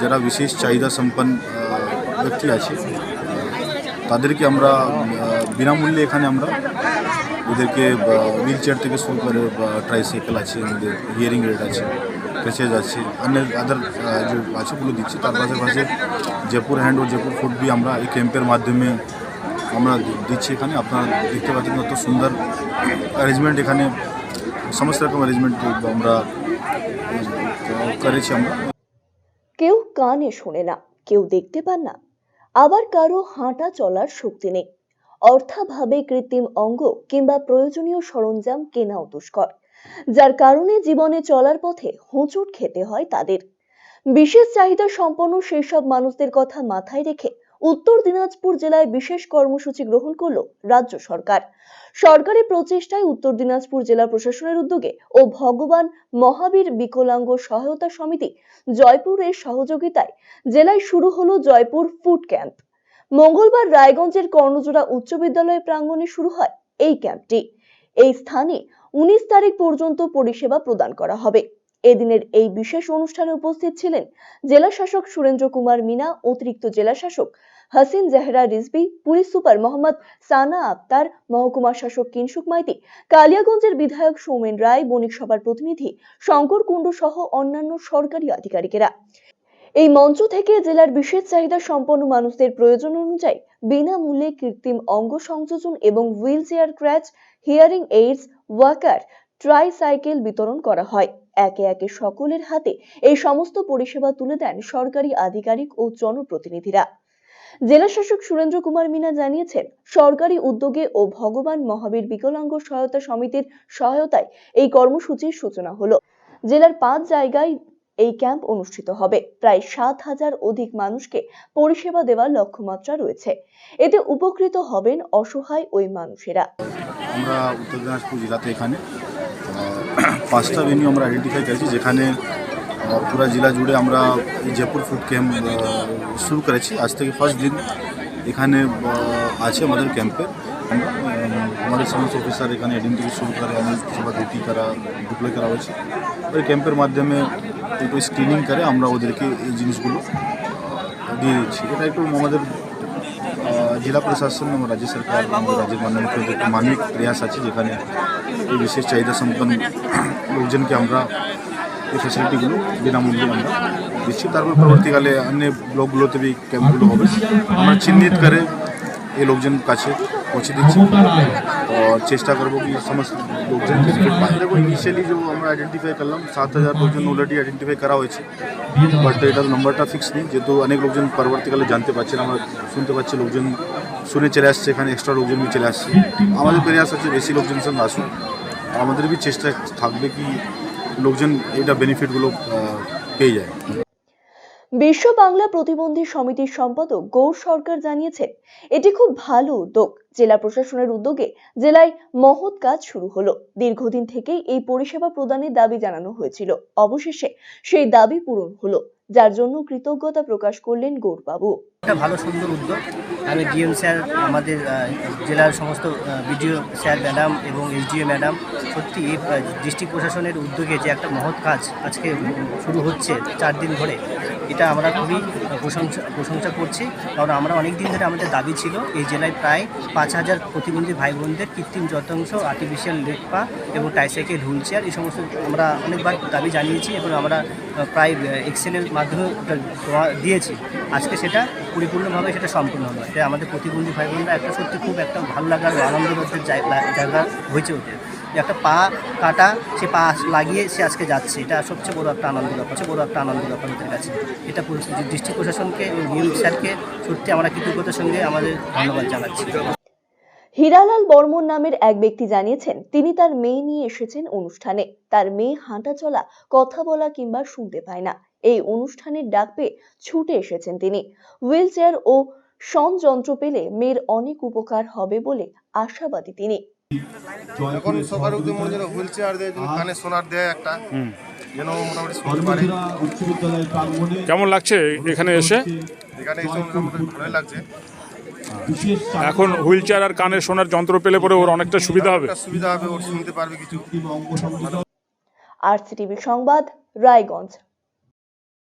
যারা বিশেষ চাহিদা সম্পন্ন ব্যক্তি আছে, তাদেরকে আমরা বিনামূল্যে এখানে আমরা ওদেরকে হুইল চেয়ার থেকে শুরু করে ট্রাইসাইকেল আছে, আমাদের হিয়ারিং রেড আছে ক্রেচেজ আছে অন্য আদার যে আছে ওগুলো দিচ্ছি, তার পাশাপাশি জয়পুর হ্যান্ড ও জয়পুর ফুড বি আমরা এই ক্যাম্পের মাধ্যমে আমরা দিচ্ছি এখানে। আপনারা দেখতে পাচ্ছেন কত সুন্দর অ্যারেঞ্জমেন্ট এখানে, সমস্ত রকম অ্যারেঞ্জমেন্ট আমরা করেছি আমরা। কেউ কানে শোনে না, কেউ দেখতে পান না। আবার কারও হাঁটা চলার শক্তি নেই। অর্থাভাবে কৃত্রিম অঙ্গ কিংবা প্রয়োজনীয় সরঞ্জাম কেনাও দুষ্কর। যার কারণে জীবনে চলার পথে হোঁচট খেতে হয় তাদের। বিশেষ চাহিদা সম্পন্ন সেই সব মানুষদের কথা মাথায় রেখে উত্তর দিনাজপুর জেলায় বিশেষ কর্মসূচি গ্রহণ করল রাজ্য সরকার। সরকারি প্রচেষ্টায় উত্তর দিনাজপুর জেলা প্রশাসনের উদ্যোগে ও ভগবান মহাবীর বিকলাঙ্গ সহায়তা সমিতি জয়পুরের সহযোগিতায় জেলায় শুরু হলো জয়পুর ফুড ক্যাম্প। মঙ্গলবার রায়গঞ্জের কর্ণজোড়া উচ্চ বিদ্যালয় প্রাঙ্গণে শুরু হয় এই ক্যাম্পটি। এই স্থানে উনিশ তারিখ পর্যন্ত পরিষেবা প্রদান করা হবে। এদিনের এই বিশেষ অনুষ্ঠানে উপস্থিত ছিলেন জেলা শাসক সুরেন্দ্র কুমার মিনা, অতিরিক্ত জেলা শাসক হাসিন জাহরা রিজভি, পুলিশ সুপার মোহাম্মদ সানা আক্তার, মহকুমা শাসক কিনসুক মাইতি, কালিয়াগঞ্জের বিধায়ক সৌমেন রায়, বণিক সভার প্রতিনিধি শঙ্কর কুণ্ডু সহ অন্যান্য সরকারি আধিকারিকেরা। এই মঞ্চ থেকে জেলার বিশেষ চাহিদা সম্পন্ন মানুষদের প্রয়োজন অনুযায়ী বিনামূল্যে কৃত্রিম অঙ্গ সংযোজন এবং wheelchair crutch, hearing aids, walker, tricycle বিতরণ করা হয়। একে একে সকলের হাতে এই সমস্ত পরিষেবা তুলে দেন সরকারি আধিকারিক ও জনপ্রতিনিধিরা। জেলা শাসক সুরেন্দ্র কুমার মিনা জানিয়েছেন, সরকারি উদ্যোগে ও ভগবান মহাবীর বিকলাঙ্গ সহায়তা সমিতির সহায়তায় এই কর্মসূচির সূচনা হলো। জেলার পাঁচ জায়গায় এই ক্যাম্প অনুষ্ঠিত হবে। প্রায় সাত হাজার অধিক মানুষকে পরিষেবা দেওয়ার লক্ষ্যমাত্রা রয়েছে। এতে উপকৃত হবেন অসহায় ওই মানুষেরা। আমরা উত্তর দিনাজপুর জেলাতে এখানে পাঁচটা ভেনিউ আমরা আইডেন্টিফাই করেছি, যেখানে পুরো জেলা জুড়ে আমরা এই জয়পুর ফুড ক্যাম্প শুরু করেছি। আজ থেকে ফার্স্ট দিন এখানে আছে আমাদের ক্যাম্পে আমাদের সমস্ত অফিসার এখানে আইডেন্টিফাই শুরু করে আমাদের সবার ডিউটি করা ডিপ্লয় করা হয়েছে। ওই ক্যাম্পের মাধ্যমে একটু স্ক্রিনিং করে আমরা ওদেরকে এই জিনিসগুলো দিয়ে দিচ্ছি। এটা একটু আমাদের জেলা প্রশাসন এবং রাজ্য সরকার এবং রাজ্যের মাননীয় মুখ্যমন্ত্রী একটা মানবিক প্রয়াস আছে যেখানে এই বিশেষ চাহিদা সম্পন্ন লোকজনকে আমরা এই ফ্যাসিলিটিগুলো বিনামূল্যে আমরা দিচ্ছি তারপর পরবর্তীকালে অন্য ব্লকগুলোতে বি ক্যাম্পগুলো হবে আমরা চিহ্নিত করে এই লোকজন কাছে পৌঁছে দিচ্ছি और चेष्टा करबो कि समस्त লোকজন বেনিফিট পায় দেখো ইনিশিয়ালি যে আমরা আইডেন্টিফাই করলাম সাত হাজার লোকজন অলরেডি আইডেন্টিফাই করা হয়েছে বাট এটার নাম্বারটা ফিক্স নেই যেহেতু অনেক লোকজন পরবর্তীকালে জানতে পারছেন আমরা শুনতে পাচ্ছি লোকজন শুনে চলে আসছে এখানে এক্সট্রা লোকজন বি চলে আসছে আমাদের প্রয়াস আছে বেশি লোকজন সঙ্গে আসুন আর আমাদের বি চেষ্টা থাকবে কি লোকজন এটা বেনিফিটগুলো আহ, পেয়ে যায় বিশ্ব বাংলা প্রতিবন্ধী সমিতির সম্পাদক গৌর সরকার জানিয়েছেন, এটি খুব ভালো উদ্যোগ। জেলা প্রশাসনের উদ্যোগে জেলায় মহৎ কাজ শুরু হলো। দীর্ঘদিন থেকেই এই পরিষেবা প্রদানের দাবি জানানো হয়েছিল। অবশেষে সেই দাবি পূরণ হলো, যার জন্য কৃতজ্ঞতা প্রকাশ করলেন গৌরবাবু। একটা ভালো, সুন্দর উদ্যোগ। আমি ডিএম স্যার, আমাদের জেলার সমস্ত বিডিও স্যার, ম্যাডাম এবং এসডিও ম্যাডাম, সত্যি ডিস্ট্রিক্ট প্রশাসনের উদ্যোগে যে একটা মহৎ কাজ আজকে শুরু হচ্ছে চার দিন ধরে এটা আমরা খুবই প্রশংসা প্রশংসা করছি। কারণ আমরা অনেক দিন ধরে আমাদের দাবি ছিল, এই জেলায় প্রায় পাঁচ হাজার প্রতিবন্ধী ভাই বোনদের কৃত্রিম যন্ত্রাংশ আর্টিফিশিয়াল লেগ পা এবং টাইসাইকেল হুইল চেয়ার এই সমস্ত আমরা অনেকবার দাবি জানিয়েছি এবং আমরা প্রায় এক্সেলের মাধ্যমে দিয়েছি। আজকে সেটা পরিপূর্ণভাবে সেটা সম্পূর্ণ হলো এটা আমাদের প্রতিবন্ধী ভাই বোনরা একটা সত্যি খুব একটা ভালো লাগার আনন্দবোধের জায়গা জায়গা হয়েছে ওদের। একটা পা কাটা, সে পা লাগিয়ে সে আজকে যাচ্ছে। এটা সবচেয়ে বড় একটা আনন্দ ব্যাপার, সবচেয়ে বড় একটা আনন্দ ব্যাপার ওদের কাছে। এটা ডিস্ট্রিক্ট প্রশাসনকে এবং নিউজ স্যারকে সত্যি আমরা কৃতজ্ঞতার সঙ্গে আমাদের ধন্যবাদ জানাচ্ছি। হীরালাল বর্মন নামের এক ব্যক্তি জানিয়েছেন তিনি তার মেয়ে নিয়ে এসেছেন অনুষ্ঠানে। তার মেয়ে হাঁটা চলা কথা বলা কিংবা শুনতে পায় না। এই অনুষ্ঠানের ডাক পেয়ে ছুটে এসেছেন তিনি। হুইল চেয়ার ও সন যন্ত্র পেলে মেয়ের অনেক উপকার হবে বলে আশাবাদী তিনি। এখন সবার উদ্যোগ মনে যেন হুইল চেয়ার দেয় যেন কানে সোনার দেয় একটা যেন মোটামুটি শুনতে পারে। কেমন লাগছে এখানে এসে? এখানে এসে আমাদের ভালোই লাগছে। এখন হুইল চেয়ার আর কানে শোনার যন্ত্র পেলে পরে ওর অনেকটা সুবিধা হবে। সুবিধা হবে ওর শুনতে পারবে কিছু। আর সিটিভি সংবাদ রায়গঞ্জ।